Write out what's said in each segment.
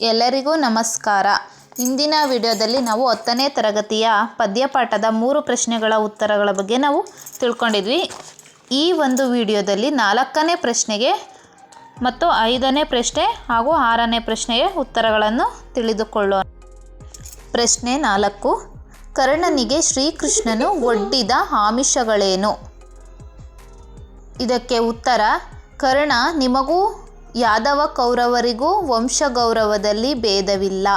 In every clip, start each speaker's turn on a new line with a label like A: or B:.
A: ಎಲ್ಲರಿಗೂ ನಮಸ್ಕಾರ. ಇಂದಿನ ವಿಡಿಯೋದಲ್ಲಿ ನಾವು ಹತ್ತನೇ ತರಗತಿಯ ಪದ್ಯಪಾಠದ ಮೂರು ಪ್ರಶ್ನೆಗಳ ಉತ್ತರಗಳ ಬಗ್ಗೆ ನಾವು ತಿಳ್ಕೊಂಡಿದ್ವಿ. ಈ ಒಂದು ವಿಡಿಯೋದಲ್ಲಿ ನಾಲ್ಕನೇ ಪ್ರಶ್ನೆಗೆ ಮತ್ತು ಐದನೇ ಪ್ರಶ್ನೆ ಹಾಗೂ ಆರನೇ ಪ್ರಶ್ನೆಗೆ ಉತ್ತರಗಳನ್ನು ತಿಳಿದುಕೊಳ್ಳೋಣ. ಪ್ರಶ್ನೆ ನಾಲ್ಕು. ಕರ್ಣನಿಗೆ ಶ್ರೀಕೃಷ್ಣನು ಒಡ್ಡಿದ ಆಮಿಷಗಳೇನು? ಇದಕ್ಕೆ ಉತ್ತರ, ಕರ್ಣ, ನಿಮಗೂ ಯಾದವ ಕೌರವರಿಗೂ ವಂಶಗೌರವದಲ್ಲಿ ಭೇದವಿಲ್ಲ.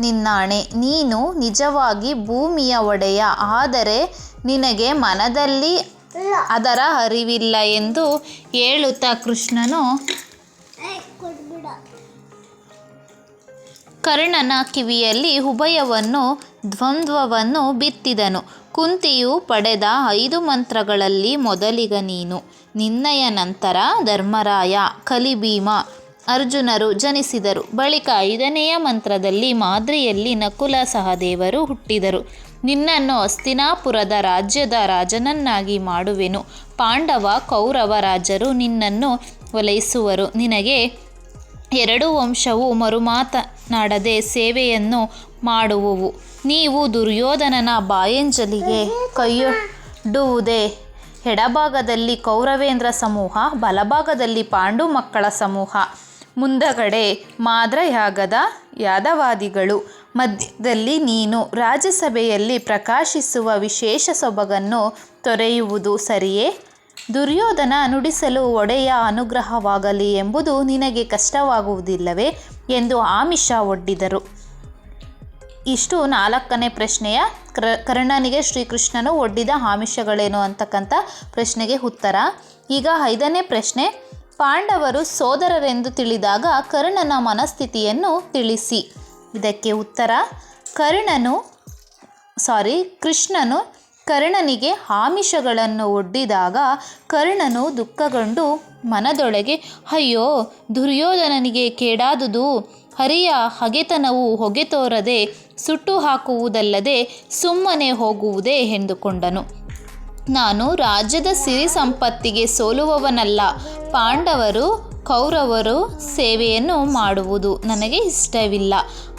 A: ನಿನ್ನಾಣೆ, ನೀನು ನಿಜವಾಗಿ ಭೂಮಿಯ ಒಡೆಯ. ಆದರೆ ನಿನಗೆ ಮನದಲ್ಲಿ ಅದರ ಅರಿವಿಲ್ಲ ಎಂದು ಹೇಳುತ್ತಾ ಕೃಷ್ಣನು ಕರ್ಣನ ಕಿವಿಯಲ್ಲಿ ಉಭಯವನ್ನು ದ್ವಂದ್ವವನ್ನು ಬಿತ್ತಿದನು. ಕುಂತಿಯು ಪಡೆದ ಐದು ಮಂತ್ರಗಳಲ್ಲಿ ಮೊದಲಿಗ ನೀನು. ನಿನ್ನಯ ನಂತರ ಧರ್ಮರಾಯ, ಕಲಿಭೀಮ, ಅರ್ಜುನರು ಜನಿಸಿದರು. ಬಳಿಕ ಐದನೆಯ ಮಂತ್ರದಲ್ಲಿ ಮಾದ್ರಿಯಲ್ಲಿ ನಕುಲ ಸಹದೇವರು ಹುಟ್ಟಿದರು. ನಿನ್ನನ್ನು ಅಸ್ತಿನಾಪುರದ ರಾಜ್ಯದ ರಾಜನನ್ನಾಗಿ ಮಾಡುವೆನು. ಪಾಂಡವ, ಕೌರವ ರಾಜರು ನಿನ್ನನ್ನು ಒಲೈಸುವರು ನಿನಗೆ ಎರಡು ವಂಶವು ಮರುಮಾತನಾಡದೆ ಸೇವೆಯನ್ನು ಮಾಡುವುವು. ನೀವು ದುರ್ಯೋಧನನ ಬಾಯಂಜಲಿಗೆ ಕೈಯೊಡ್ಡುವುದೇ? ಎಡಭಾಗದಲ್ಲಿ ಕೌರವೇಂದ್ರ ಸಮೂಹ, ಬಲಭಾಗದಲ್ಲಿ ಪಾಂಡು ಮಕ್ಕಳ ಸಮೂಹ. ಮುಂದಗಡೆ ಮಾದ್ರಯಾಗದ ಯಾದವಾದಿಗಳು. ಮಧ್ಯದಲ್ಲಿ ನೀನು. ರಾಜ್ಯಸಭೆಯಲ್ಲಿ ಪ್ರಕಾಶಿಸುವ ವಿಶೇಷ ಸೊಬಗನ್ನು ತೊರೆಯುವುದು ಸರಿಯೇ? ದುರ್ಯೋಧನ ನುಡಿಸಲು ಒಡೆಯ ಅನುಗ್ರಹವಾಗಲಿ ಎಂಬುದು ನಿನಗೆ ಕಷ್ಟವಾಗುವುದಿಲ್ಲವೇ ಎಂದು ಆಮಿಷ ಒಡ್ಡಿದರು. ಇಷ್ಟು ನಾಲ್ಕನೇ ಪ್ರಶ್ನೆಯ ಕ್ರ, ಕರ್ಣನಿಗೆ ಶ್ರೀಕೃಷ್ಣನು ಒಡ್ಡಿದ ಆಮಿಷಗಳೇನು ಅಂತಕ್ಕಂಥ ಪ್ರಶ್ನೆಗೆ ಉತ್ತರ. ಈಗ ಐದನೇ ಪ್ರಶ್ನೆ, ಪಾಂಡವರು ಸೋದರರೆಂದು ತಿಳಿದಾಗ ಕರ್ಣನ ಮನಸ್ಥಿತಿಯನ್ನು ತಿಳಿಸಿ. ಇದಕ್ಕೆ ಉತ್ತರ, ಕರ್ಣನು, ಸಾರಿ, ಕೃಷ್ಣನು ಕರ್ಣನಿಗೆ ಆಮಿಷಗಳನ್ನು ಒಡ್ಡಿದಾಗ ಕರ್ಣನು ದುಃಖಗೊಂಡು ಮನದೊಳಗೆ, ಅಯ್ಯೋ, ದುರ್ಯೋಧನನಿಗೆ ಕೇಡಾದುದು. ಹರಿಯ ಹಗೆತನವು ಹೊಗೆ ತೋರದೆ ಸುಟ್ಟು ಹಾಕುವುದಲ್ಲದೆ ಸುಮ್ಮನೆ ಹೋಗುವುದೇ ಎಂದುಕೊಂಡನು. ನಾನು ರಾಜ್ಯದ ಸಿರಿ ಸಂಪತ್ತಿಗೆ ಸೋಲುವವನಲ್ಲ, ಪಾಂಡವರು ಕೌರವರು ಸೇವೆಯನ್ನು ಮಾಡುವುದು ನನಗೆ ಇಷ್ಟವಿಲ್ಲ.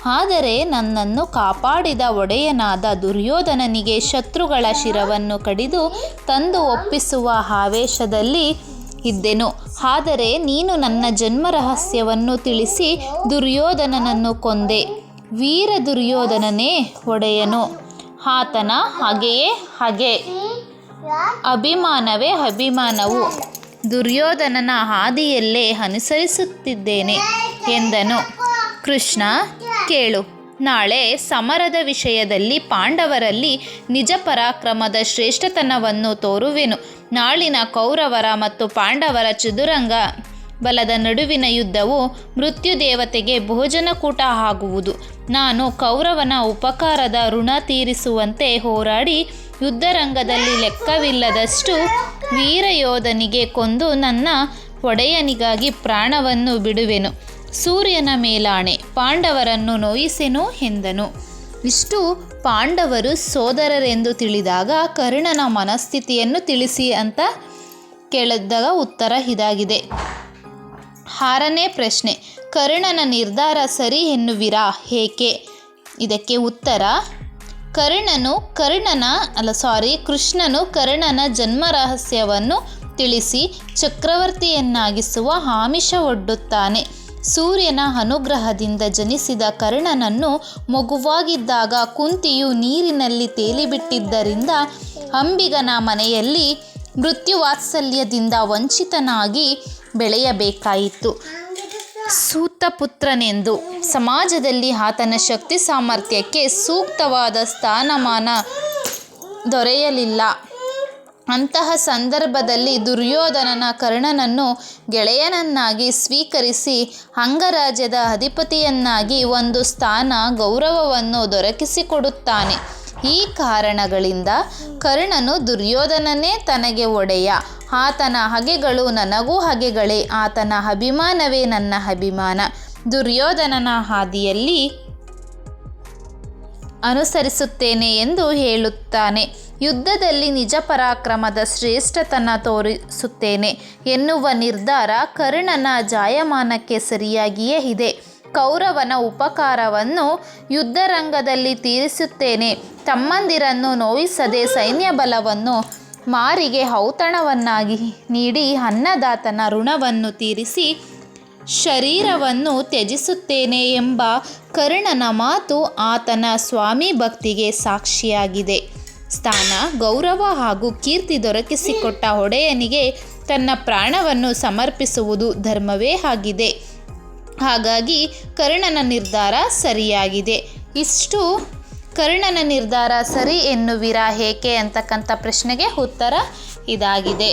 A: ಆದರೆ ನನ್ನನ್ನು ಕಾಪಾಡಿದ ಒಡೆಯನಾದ ದುರ್ಯೋಧನನಿಗೆ ಶತ್ರುಗಳ ಶಿರವನ್ನು ಕಡಿದು ತಂದು ಒಪ್ಪಿಸುವ ಆವೇಶದಲ್ಲಿ ಇದ್ದೆನು. ಆದರೆ ನೀನು ನನ್ನ ಜನ್ಮ ರಹಸ್ಯವನ್ನು ತಿಳಿಸಿ ದುರ್ಯೋಧನನನ್ನು ಕೊಂದೆ. ವೀರ ದುರ್ಯೋಧನನೇ ಒಡೆಯನು ಆತನ ಹಾಗೆಯೇ ಹಾಗೆ. ಅಭಿಮಾನವೇ ಅಭಿಮಾನವು. ದುರ್ಯೋಧನನ ಹಾದಿಯಲ್ಲೇ ಅನುಸರಿಸುತ್ತಿದ್ದೇನೆ ಎಂದನು. ಕೃಷ್ಣ, ಕೇಳು. ನಾಳೆ ಸಮರದ ವಿಷಯದಲ್ಲಿ ಪಾಂಡವರಲ್ಲಿ ನಿಜ ಪರಾಕ್ರಮದ ಶ್ರೇಷ್ಠತನವನ್ನು ತೋರುವೆನು. ನಾಳಿನ ಕೌರವರ ಮತ್ತು ಪಾಂಡವರ ಚದುರಂಗ ಬಲದ ನಡುವಿನ ಯುದ್ಧವು ಮೃತ್ಯುದೇವತೆಗೆ ಭೋಜನಕೂಟ ಆಗುವುದು. ನಾನು ಕೌರವನ ಉಪಕಾರದ ಋಣ ತೀರಿಸುವಂತೆ ಹೋರಾಡಿ ಯುದ್ಧರಂಗದಲ್ಲಿ ಲೆಕ್ಕವಿಲ್ಲದಷ್ಟು ವೀರಯೋಧನಿಗೆ ಕೊಂದು ನನ್ನ ಒಡೆಯನಿಗಾಗಿ ಪ್ರಾಣವನ್ನು ಬಿಡುವೆನು. ಸೂರ್ಯನ ಮೇಲಾಣೆ ಪಾಂಡವರನ್ನು ನೋಯಿಸೆನು ಎಂದನು. ಇಷ್ಟು ಪಾಂಡವರು ಸೋದರರೆಂದು ತಿಳಿದಾಗ ಕರ್ಣನ ಮನಸ್ಥಿತಿಯನ್ನು ತಿಳಿಸಿ ಅಂತ ಕೇಳಿದಾಗ ಉತ್ತರ ಇದಾಗಿದೆ. ಆರನೇ ಪ್ರಶ್ನೆ, ಕರ್ಣನ ನಿರ್ಧಾರ ಸರಿ ಎನ್ನುವಿರಾ? ಏಕೆ? ಇದಕ್ಕೆ ಉತ್ತರ, ಕರ್ಣನು ಕರ್ಣನ, ಅಲ್ಲ ಸಾರಿ ಕೃಷ್ಣನು ಕರ್ಣನ ಜನ್ಮ ರಹಸ್ಯವನ್ನು ತಿಳಿಸಿ ಚಕ್ರವರ್ತಿಯನ್ನಾಗಿಸುವ ಆಮಿಷ ಒಡ್ಡುತ್ತಾನೆ. ಸೂರ್ಯನ ಅನುಗ್ರಹದಿಂದ ಜನಿಸಿದ ಕರ್ಣನನ್ನು ಮಗುವಾಗಿದ್ದಾಗ ಕುಂತಿಯು ನೀರಿನಲ್ಲಿ ತೇಲಿಬಿಟ್ಟಿದ್ದರಿಂದ ಅಂಬಿಗನ ಮನೆಯಲ್ಲಿ ಮೃತ್ಯುವಾತ್ಸಲ್ಯದಿಂದ ವಂಚಿತನಾಗಿ ಬೆಳೆಯಬೇಕಾಯಿತು. ಸೂತಪುತ್ರನೆಂದು ಸಮಾಜದಲ್ಲಿ ಆತನ ಶಕ್ತಿ ಸಾಮರ್ಥ್ಯಕ್ಕೆ ಸೂಕ್ತವಾದ ಸ್ಥಾನಮಾನ ದೊರೆಯಲಿಲ್ಲ. ಅಂತಹ ಸಂದರ್ಭದಲ್ಲಿ ದುರ್ಯೋಧನನ ಕರ್ಣನನ್ನು ಗೆಳೆಯನನ್ನಾಗಿ ಸ್ವೀಕರಿಸಿ ಅಂಗರಾಜ್ಯದ ಅಧಿಪತಿಯನ್ನಾಗಿ ಒಂದು ಸ್ಥಾನ ಗೌರವವನ್ನು ದೊರಕಿಸಿಕೊಡುತ್ತಾನೆ. ಈ ಕಾರಣಗಳಿಂದ ಕರ್ಣನು ದುರ್ಯೋಧನನೇ ತನಗೆ ಒಡೆಯ. ಆತನ ಹಗೆಗಳು ನನಗೂ ಹಗೆಗಳೇ, ಆತನ ಅಭಿಮಾನವೇ ನನ್ನ ಅಭಿಮಾನ. ದುರ್ಯೋಧನನ ಹಾದಿಯಲ್ಲಿ ಅನುಸರಿಸುತ್ತೇನೆ ಎಂದು ಹೇಳುತ್ತಾನೆ. ಯುದ್ಧದಲ್ಲಿ ನಿಜ ಪರಾಕ್ರಮದ ಶ್ರೇಷ್ಠತನ ತೋರಿಸುತ್ತೇನೆ. ಎನ್ನುವ ನಿರ್ಧಾರ ಕರ್ಣನ ಜಾಯಮಾನಕ್ಕೆ ಸರಿಯಾಗಿಯೇ ಇದೆ. ಕೌರವನ ಉಪಕಾರವನ್ನು ಯುದ್ಧರಂಗದಲ್ಲಿ ತೀರಿಸುತ್ತೇನೆ. ತಮ್ಮಂದಿರನ್ನು ನೋಯಿಸದೆ ಸೈನ್ಯ ಬಲವನ್ನು ಮಾರಿಗೆ ಔತಣವನ್ನಾಗಿ ನೀಡಿ ಅನ್ನದಾತನ ಋಣವನ್ನು ತೀರಿಸಿ ಶರೀರವನ್ನು ತ್ಯಜಿಸುತ್ತೇನೆ ಎಂಬ ಕರ್ಣನ ಮಾತು ಆತನ ಸ್ವಾಮಿ ಭಕ್ತಿಗೆ ಸಾಕ್ಷಿಯಾಗಿದೆ. ಸ್ಥಾನ, ಗೌರವ ಹಾಗೂ ಕೀರ್ತಿ ದೊರಕಿಸಿಕೊಟ್ಟ ಒಡೆಯನಿಗೆ ತನ್ನ ಪ್ರಾಣವನ್ನು ಸಮರ್ಪಿಸುವುದು ಧರ್ಮವೇ ಆಗಿದೆ. ಹಾಗಾಗಿ ಕರ್ಣನ ನಿರ್ಧಾರ ಸರಿಯಾಗಿದೆ. ಇಷ್ಟು ಕರ್ಣನ ನಿರ್ಧಾರ ಸರಿ ಎನ್ನುವಿರಾ ಏಕೆ ಅಂತಕ್ಕಂಥ ಪ್ರಶ್ನೆಗೆ ಉತ್ತರ ಇದಾಗಿದೆ.